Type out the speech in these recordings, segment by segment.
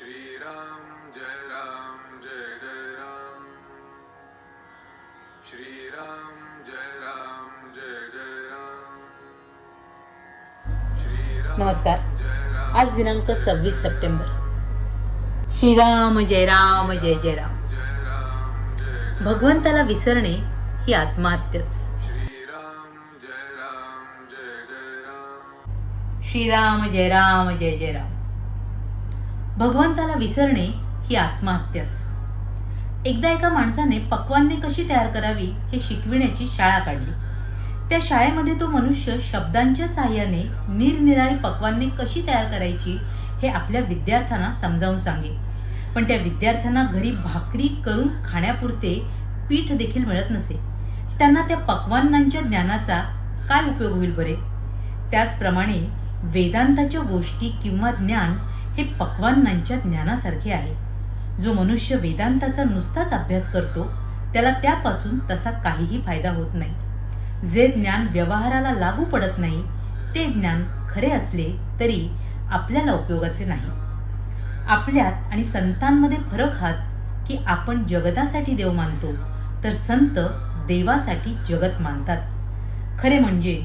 श्रीराम जय राम जय जय राम। श्रीराम जय राम जय जय राम। श्रीराम नमस्कार। आज दिनांक सव्वीस सप्टेंबर। श्रीराम जय राम जय जय राम। जय राम जय भगवंताला विसरणे ही आत्महत्याच. श्रीराम जय राम जय जय राम श्रीराम जय राम जय जय राम भगवंताला विसरणे ही आत्महत्याच. एकदा एका माणसाने पक्वान्ने कशी तयार करावी हे शिकविण्याची शाळा काढली. त्या शाळेमध्ये तो मनुष्य शब्दांच्या साह्याने निरनिराळी पक्वान्ने कशी तयार करायची हे आपल्या विद्यार्थ्यांना समजावून सांगे. पण त्या विद्यार्थ्यांना घरी भाकरी करून खाण्यापुरते पीठ देखील मिळत नसे. त्यांना त्या पक्वान्नांच्या ज्ञानाचा काय उपयोग होईल बरे? त्याचप्रमाणे वेदांताच्या गोष्टी किंवा ज्ञान हे पक्वान्नांच्या ज्ञानासारखे आहे. जो मनुष्य वेदांताचा नुसताच अभ्यास करतो त्याला त्यापासून तसा काहीही फायदा होत नाही. जे ज्ञान व्यवहाराला लागू पडत नाही ते ज्ञान खरे असले तरी आपल्याला उपयोगाचे नाही. आपल्यात आणि संतांमध्ये फरक हाच की आपण जगतासाठी देव मानतो तर संत देवासाठी जगत मानतात. खरे म्हणजे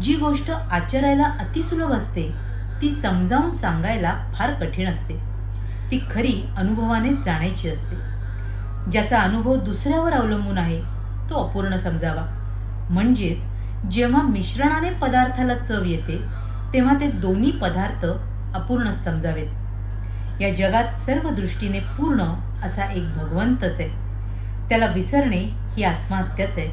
जी गोष्ट आचरायला अतिसुलभ असते ती समजावून सांगायला फार कठीण असते. ती खरी अनुभवाने जाणायची असते. ज्याचा अनुभव दुसऱ्यावर अवलंबून आहे तो अपूर्ण समजावा. म्हणजेच जेव्हा मिश्रणाने पदार्थाला चव येते तेव्हा ते दोन्ही पदार्थ अपूर्ण समजावेत. या जगात सर्व दृष्टीने पूर्ण असा एक भगवंतच आहे. त्याला विसरणे ही आत्महत्याच आहे.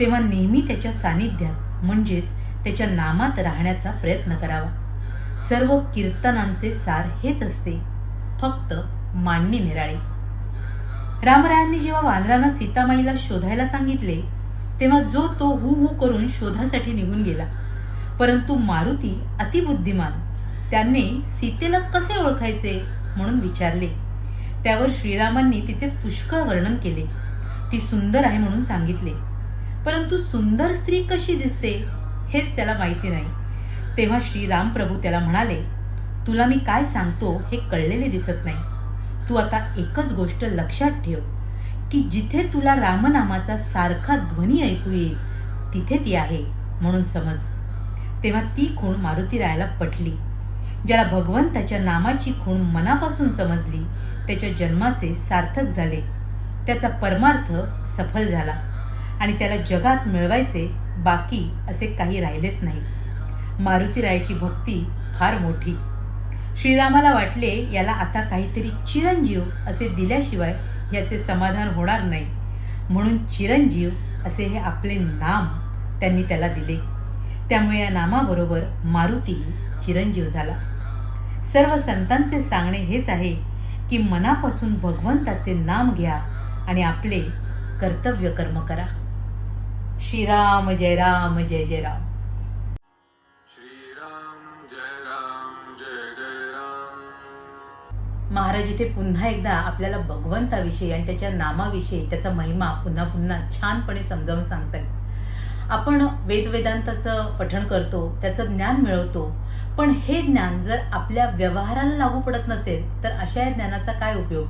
तेव्हा नेहमी त्याच्या सानिध्यात म्हणजेच त्याच्या नामात राहण्याचा प्रयत्न करावा. सर्व कीर्तनांचे सार हेच असते. फक्त मांडणी निराळी. रामरायांनी जेव्हा वानरांना सीतामाईला शोधायला सांगितले तेव्हा जो तो हू हू करून शोधासाठी निघून गेला. परंतु मारुती अतिबुद्धिमान. त्याने सीतेला कसे ओळखायचे म्हणून विचारले. त्यावर श्रीरामांनी तिचे पुष्कळ वर्णन केले. ती सुंदर आहे म्हणून सांगितले. परंतु सुंदर स्त्री कशी दिसते हेच त्याला माहिती नाही. तेव्हा श्रीराम प्रभू त्याला म्हणाले तुला मी काय सांगतो हे कळलेले दिसत नाही. तू आता एकच गोष्ट लक्षात ठेव की जिथे तुला रामनामाचा सारखा ध्वनी ऐकू येईल तिथे ती आहे म्हणून समज. तेव्हा ती खूण मारुतीरायाला पटली. ज्याला भगवंताच्या नामाची खूण मनापासून समजली त्याच्या जन्माचे सार्थक झाले. त्याचा परमार्थ सफल झाला आणि त्याला जगात मिळवायचे बाकी असे काही राहिलेच नाही. मारुतीरायाची भक्ती फार मोठी. श्रीरामाला वाटले याला आता काहीतरी चिरंजीव असे दिल्याशिवाय याचे समाधान होणार नाही. म्हणून चिरंजीव असे हे आपले नाम त्यांनी त्याला दिले. त्यामुळे या नामाबरोबर मारुतीही चिरंजीव झाला. सर्व संतांचे सांगणे हेच आहे की मनापासून भगवंताचे नाम घ्या आणि आपले कर्तव्य कर्म करा. श्रीराम जय राम जय जय राम. महाराज इथे पुन्हा एकदा आपल्याला भगवंताविषयी आणि त्याच्या नामाविषयी त्याचा महिमा पुन्हा पुन्हा छानपणे समजावून सांगतात आपण वेदवेदांताचं पठण करतो त्याचं ज्ञान मिळवतो पण हे ज्ञान जर आपल्या व्यवहाराला लागू पडत नसेल तर अशा या ज्ञानाचा काय उपयोग?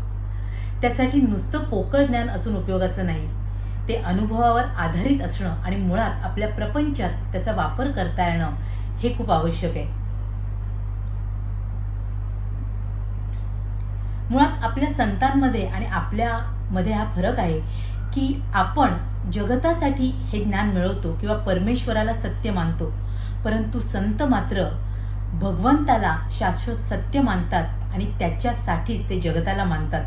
त्यासाठी नुसतं पोकळ ज्ञान असून उपयोगाचं नाही. ते अनुभवावर आधारित असणं आणि मुळात आपल्या प्रपंचात त्याचा वापर करता येणं हे खूप आवश्यक आहे. मुळात आपल्या संतांमध्ये आणि आपल्यामध्ये हा फरक आहे की आपण जगतासाठी हे ज्ञान मिळवतो किंवा परमेश्वराला सत्य मानतो. परंतु संत मात्र भगवंताला शाश्वत सत्य मानतात आणि त्याच्यासाठीच ते जगताला मानतात.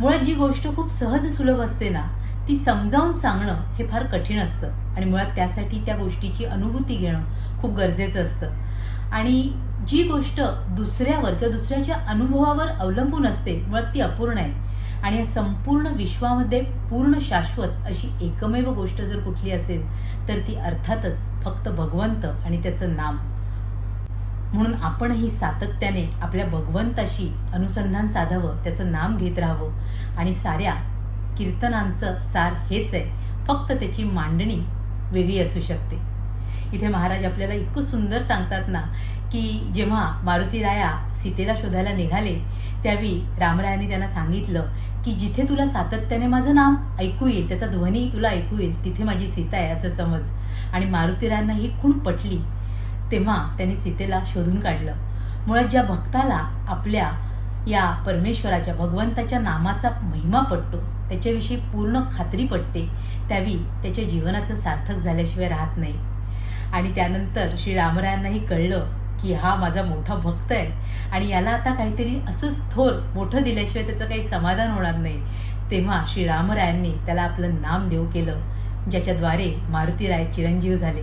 मुळात जी गोष्ट खूप सहज सुलभ असते ना ती समजावून सांगणं हे फार कठीण असतं. आणि मुळात त्यासाठी त्या गोष्टीची अनुभूती घेणं खूप गरजेचं असतं. आणि जी गोष्ट दुसऱ्यावर किंवा दुसऱ्याच्या अनुभवावर अवलंबून असते मुळात ती अपूर्ण आहे. आणि या संपूर्ण विश्वामध्ये पूर्ण शाश्वत अशी एकमेव गोष्ट जर कुठली असेल तर ती अर्थातच फक्त भगवंत आणि त्याचं नाम. म्हणून आपणही सातत्याने आपल्या भगवंताशी अनुसंधान साधावं त्याचं नाम घेत राहावं. आणि साऱ्या कीर्तनांचं सार हेच आहे. फक्त त्याची मांडणी वेगळी असू शकते. इथे महाराज आपल्याला इतकं सुंदर सांगतात ना की जेव्हा मारुती राया सीतेला शोधायला निघाले त्यावेळी रामरायांनी त्यांना सांगितलं की जिथे तुला सातत्याने माझं नाम ऐकू येईल त्याचा ध्वनी तुला ऐकू येईल तिथे माझी सीता आहे असं समज. आणि मारुतीरायांना ही खूण पटली. तेव्हा त्यांनी सीतेला शोधून काढलं. मुळात ज्या भक्ताला आपल्या या परमेश्वराच्या भगवंताच्या नामाचा महिमा पटतो त्याच्याविषयी पूर्ण खात्री पटते त्यावेळी त्याच्या जीवनाचं सार्थक झाल्याशिवाय राहत नाही. आणि त्यानंतर श्री रामरायांनाही कळलं की हा माझा मोठा भक्त आहे. आणि याला आता काहीतरी असंच थोर मोठं दिल्याशिवाय त्याचं काही समाधान होणार नाही. तेव्हा श्री रामरायांनी त्याला आपलं नाम देऊ केलं ज्याच्याद्वारे मारुतीराय चिरंजीव झाले.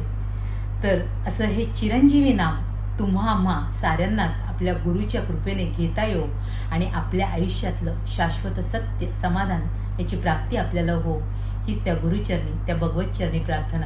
तर असं हे चिरंजीवी नाम तुम्हा आम्हा साऱ्यांनाच आपल्या गुरुच्या कृपेने घेता येऊ आणि आपल्या आयुष्यातलं शाश्वत सत्य समाधान याची प्राप्ती आपल्याला हो. हीच त्या गुरुचरणी त्या भगवतचरणी प्रार्थना.